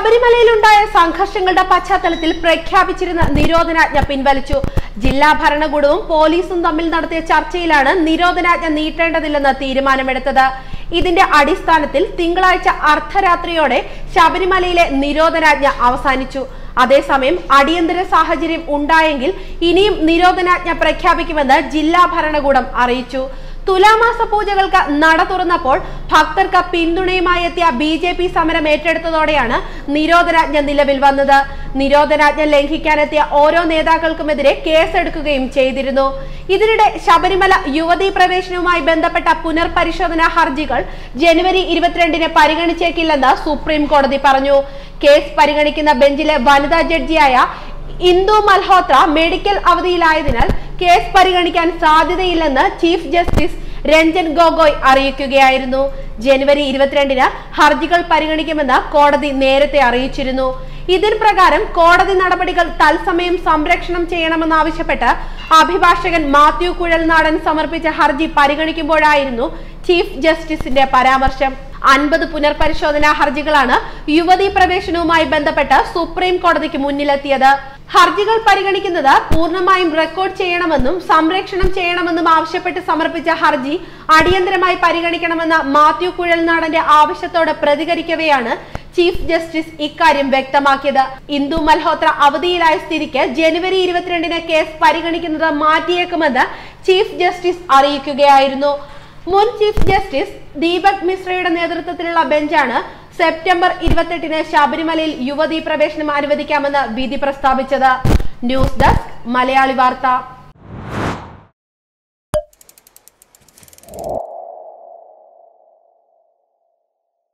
ശബരിമലയിലുണ്ടായ സംഘർഷങ്ങളുടെ പശ്ചാത്തലത്തിൽ പ്രഖ്യാപിച്ചിരുന്ന നിരോധനാജ്ഞ പിൻവലിച്ചു. ജില്ലാ ഭരണകൂടവും പോലീസും തമ്മിൽ നടത്തിയ ചർച്ചയിലാണ് നിരോധനാജ്ഞ നീട്ടേണ്ടതില്ലെന്ന് തീരുമാനമെടുത്തത്. ഇതിന്റെ അടിസ്ഥാനത്തിൽ തിങ്കളാഴ്ച അർദ്ധരാത്രിയോടെ ശബരിമലയിലെ നിരോധനാജ്ഞ അവസാനിച്ചു. അതേസമയം അടിയന്തര സാഹചര്യം ഉണ്ടായെങ്കിൽ ഇനിയും നിരോധനാജ്ഞ പ്രഖ്യാപിക്കുമെന്ന് ജില്ലാ ഭരണകൂടം അറിയിച്ചു. തുലാമാസ പൂജകൾക്ക് നട തുറന്നപ്പോൾ ഭക്തർക്ക് പിന്തുണയുമായി എത്തിയ ബി ജെ പി സമരം ഏറ്റെടുത്തതോടെയാണ് നിരോധനാജ്ഞ നിലവിൽ വന്നത്. നിരോധനാജ്ഞ ലംഘിക്കാനെത്തിയ ഓരോ നേതാക്കൾക്കുമെതിരെ കേസെടുക്കുകയും ചെയ്തിരുന്നു. ഇതിനിടെ ശബരിമല യുവതീ പ്രവേശനവുമായി ബന്ധപ്പെട്ട പുനർപരിശോധനാ ഹർജികൾ ജനുവരി ഇരുപത്തിരണ്ടിന് പരിഗണിച്ചേക്കില്ലെന്ന് സുപ്രീം കോടതി പറഞ്ഞു. കേസ് പരിഗണിക്കുന്ന ബെഞ്ചിലെ വനിതാ ജഡ്ജിയായ ഇന്ദു മൽഹോത്ര മെഡിക്കൽ അവധിയിലായതിനാൽ കേസ് പരിഗണിക്കാൻ സാധ്യതയില്ലെന്ന് ചീഫ് ജസ്റ്റിസ് രഞ്ജൻ ഗൊഗോയ് അറിയിക്കുകയായിരുന്നു. ജനുവരി ഇരുപത്തിരണ്ടിന് ഹർജികൾ പരിഗണിക്കുമെന്ന് കോടതി നേരത്തെ അറിയിച്ചിരുന്നു. ഇതിന് പ്രകാരം കോടതി നടപടികൾ തത്സമയം സംരക്ഷണം ചെയ്യണമെന്നാവശ്യപ്പെട്ട് അഭിഭാഷകൻ മാത്യു കുഴൽനാടൻ സമർപ്പിച്ച ഹർജി പരിഗണിക്കുമ്പോഴായിരുന്നു ചീഫ് ജസ്റ്റിസിന്റെ പരാമർശം. അൻപത് പുനർപരിശോധനാ ഹർജികളാണ് യുവതീ പ്രവേശനവുമായി ബന്ധപ്പെട്ട് സുപ്രീം കോടതിക്ക് മുന്നിലെത്തിയത്. ഹർജികൾ പരിഗണിക്കുന്നത് പൂർണമായും റെക്കോർഡ് ചെയ്യണമെന്നും സംരക്ഷണം ചെയ്യണമെന്നും ആവശ്യപ്പെട്ട് സമർപ്പിച്ച ഹർജി അടിയന്തരമായി പരിഗണിക്കണമെന്ന മാത്യു കുഴൽനാടന്റെ ആവശ്യത്തോട് പ്രതികരിക്കവെയാണ് ചീഫ് ജസ്റ്റിസ് ഇക്കാര്യം വ്യക്തമാക്കിയത്. ഇന്ദു മൽഹോത്ര അവധിയിലായ സ്ഥിതിക്ക് ജനുവരി ഇരുപത്തിരണ്ടിന് കേസ് പരിഗണിക്കുന്നത് മാറ്റിയേക്കുമെന്ന് ചീഫ് ജസ്റ്റിസ് അറിയിക്കുകയായിരുന്നു. മുൻ ചീഫ് ജസ്റ്റിസ് ദീപക് മിശ്രയുടെ നേതൃത്വത്തിലുള്ള ബെഞ്ചാണ് സെപ്റ്റംബർ ഇരുപത്തെട്ടിന് ശബരിമലയിൽ യുവതീ പ്രവേശനം അനുവദിക്കാമെന്ന് വിധി പ്രസ്താവിച്ചത്. ന്യൂസ് ഡെസ്ക് മലയാളി വാർത്ത.